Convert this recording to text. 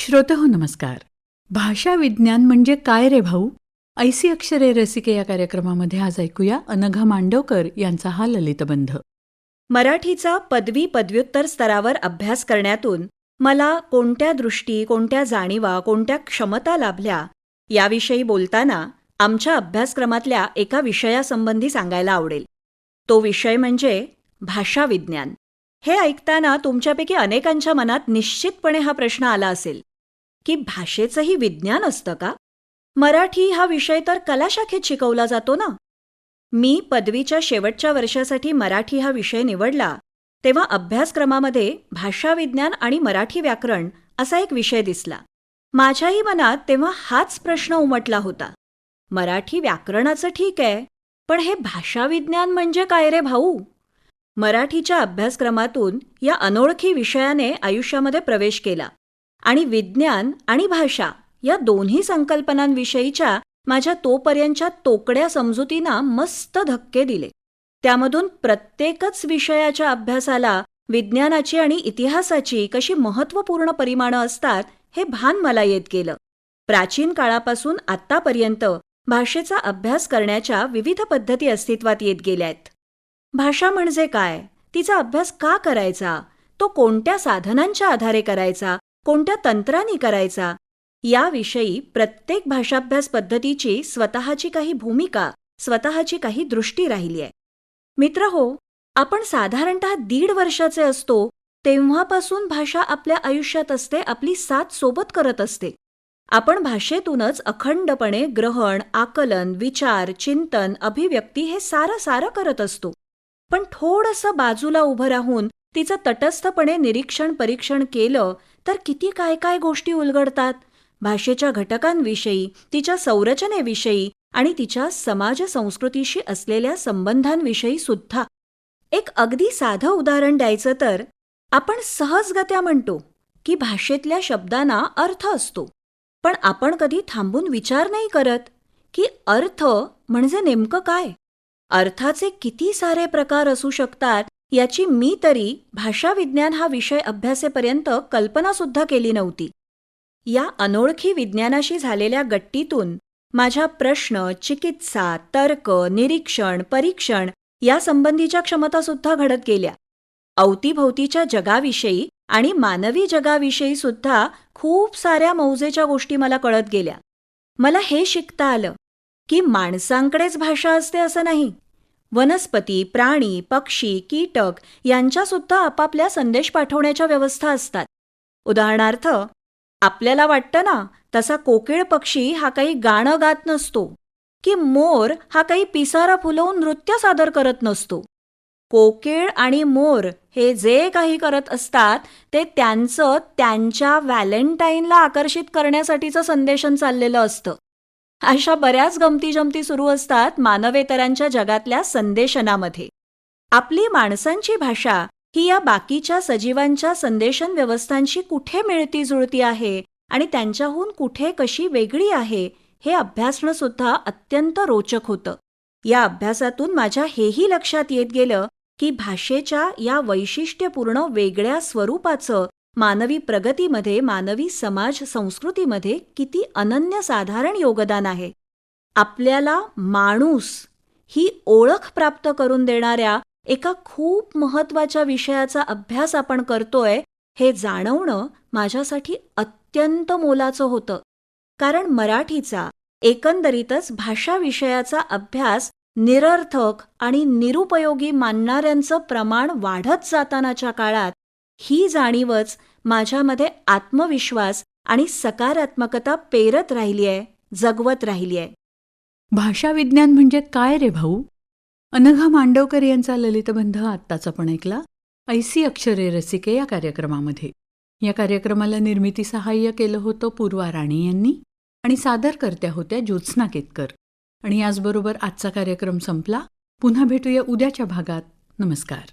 श्रोतहो नमस्कार. भाषा विज्ञान म्हणजे काय रे भाऊ? ऐसी अक्षरे रसिके या कार्यक्रमामध्ये आज ऐकूया अनघा मांडवकर यांचा हा ललितबंध मराठीचा पदवी पदव्युत्तर स्तरावर अभ्यास करण्यातून मला कोणत्या दृष्टी कोणत्या जाणीवा कोणत्या क्षमता लाभल्या याविषयी बोलताना आमच्या अभ्यासक्रमातल्या एका विषयासंबंधी सांगायला आवडेल. तो विषय म्हणजे भाषा विज्ञान. हे ऐकताना तुमच्यापैकी अनेकांच्या मनात निश्चितपणे हा प्रश्न आला असेल. की भाषेचंही विज्ञान असतं का? मराठी हा विषय तर कलाशाखेत शिकवला जातो ना. मी पदवीच्या शेवटच्या वर्षासाठी मराठी हा विषय निवडला तेव्हा अभ्यासक्रमामध्ये भाषाविज्ञान आणि मराठी व्याकरण असा एक विषय दिसला. माझ्याही मनात तेव्हा हाच प्रश्न उमटला होता. मराठी व्याकरणाचं ठीक आहे पण हे भाषाविज्ञान म्हणजे काय रे भाऊ? मराठीच्या अभ्यासक्रमातून या अनोळखी विषयाने आयुष्यामध्ये प्रवेश केला. आणि विज्ञान आणि भाषा या दोन्ही संकल्पनांविषयीच्या माझ्या तोपर्यंतच्या तोकड्या समजुतींना मस्त धक्के दिले. त्यामधून प्रत्येकच विषयाच्या अभ्यासाला विज्ञानाची आणि इतिहासाची कशी महत्त्वपूर्ण परिमाणं असतात हे भान मला येत गेलं. प्राचीन काळापासून आत्तापर्यंत भाषेचा अभ्यास करण्याच्या विविध पद्धती अस्तित्वात येत गेल्यात. भाषा म्हणजे काय? तिचा अभ्यास का करायचा? तो कोणत्या साधनांच्या आधारे करायचा? कोणत्या तंत्राने करायचा? याविषयी प्रत्येक भाषाभ्यास पद्धतीची स्वतःची काही भूमिका स्वतःची काही दृष्टी राहिली आहे. मित्र हो आपण साधारणत दीड वर्षाचे असतो तेव्हापासून भाषा आपल्या आयुष्यात असते आपली साथ सोबत करत असते. आपण भाषेतूनच अखंडपणे ग्रहण आकलन विचार चिंतन अभिव्यक्ती हे सारं सारं करत असतो. पण थोडंसं बाजूला उभं राहून तिचं तटस्थपणे निरीक्षण परीक्षण केलं तर किती काय काय गोष्टी उलगडतात. भाषेच्या घटकांविषयी तिच्या संरचनेविषयी आणि तिच्या समाज संस्कृतीशी असलेल्या संबंधांविषयी सुद्धा. एक अगदी साधं उदाहरण द्यायचं तर आपण सहजगत्या म्हणतो की भाषेतल्या शब्दांना अर्थ असतो. पण आपण कधी थांबून विचार नाही करत की अर्थ म्हणजे नेमकं काय? अर्थाचे किती सारे प्रकार असू शकतात? याची मी तरी भाषाविज्ञान हा विषय अभ्यासेपर्यंत कल्पनासुद्धा केली नव्हती. या अनोळखी विज्ञानाशी झालेल्या गट्टीतून माझ्या प्रश्न चिकित्सा तर्क निरीक्षण परीक्षण यासंबंधीच्या क्षमतासुद्धा घडत गेल्या. अवतीभोवतीच्या जगाविषयी आणि मानवी जगाविषयी सुद्धा खूप साऱ्या मौजेच्या गोष्टी मला कळत गेल्या. मला हे शिकता आलं की माणसांकडेच भाषा असते असं नाही. वनस्पती प्राणी पक्षी कीटक यांच्यासुद्धा आपापल्या संदेश पाठवण्याच्या व्यवस्था असतात. उदाहरणार्थ आपल्याला वाटतं ना तसा कोकिळ पक्षी हा काही गाणं गात नसतो की मोर हा काही पिसारा फुलवून नृत्य सादर करत नसतो. कोकिळ आणि मोर हे जे काही करत असतात ते त्यांचं त्यांच्या व्हॅलेंटाईनला आकर्षित करण्यासाठीचं संदेशन चाललेलं असतं. अशा बऱ्याच गमती जमती सुरू असतात मानवेतरांच्या जगातल्या संदेशनामध्ये. आपली माणसांची भाषा ही या बाकीच्या सजीवांच्या संदेशन व्यवस्थांशी कुठे मिळती जुळती आहे आणि त्यांच्याहून कुठे कशी वेगळी आहे हे अभ्यासणं सुद्धा अत्यंत रोचक होतं. या अभ्यासातून माझ्या हेही लक्षात येत गेलं की भाषेच्या या वैशिष्ट्यपूर्ण वेगळ्या स्वरूपाचं मानवी प्रगतीमध्ये मानवी समाज संस्कृतीमध्ये किती अनन्यसाधारण योगदान आहे. आपल्याला माणूस ही ओळख प्राप्त करून देणाऱ्या एका खूप महत्त्वाच्या विषयाचा अभ्यास आपण करतोय हे जाणवणं माझ्यासाठी अत्यंत मोलाचं होतं. कारण मराठीचा एकंदरीतच भाषा विषयाचा अभ्यास निरर्थक आणि निरुपयोगी मानणाऱ्यांचं प्रमाण वाढत जातानाच्या काळात ही जाणीवच माझ्यामध्ये आत्मविश्वास आणि सकारात्मकता पेरत राहिली आहे जगवत राहिली आहे. भाषा विज्ञान म्हणजे काय रे भाऊ? अनघा मांडवकर यांचा ललितबंध आत्ताच आपण ऐकला? ऐसी अक्षरे रसिके या कार्यक्रमामध्ये. या कार्यक्रमाला निर्मिती सहाय्य केलं होतं पूर्वा राणे यांनी आणि सादरकर्त्या होत्या ज्योत्स्ना केतकर. आणि याचबरोबर आजचा कार्यक्रम संपला. पुन्हा भेटूया उद्याच्या भागात. नमस्कार.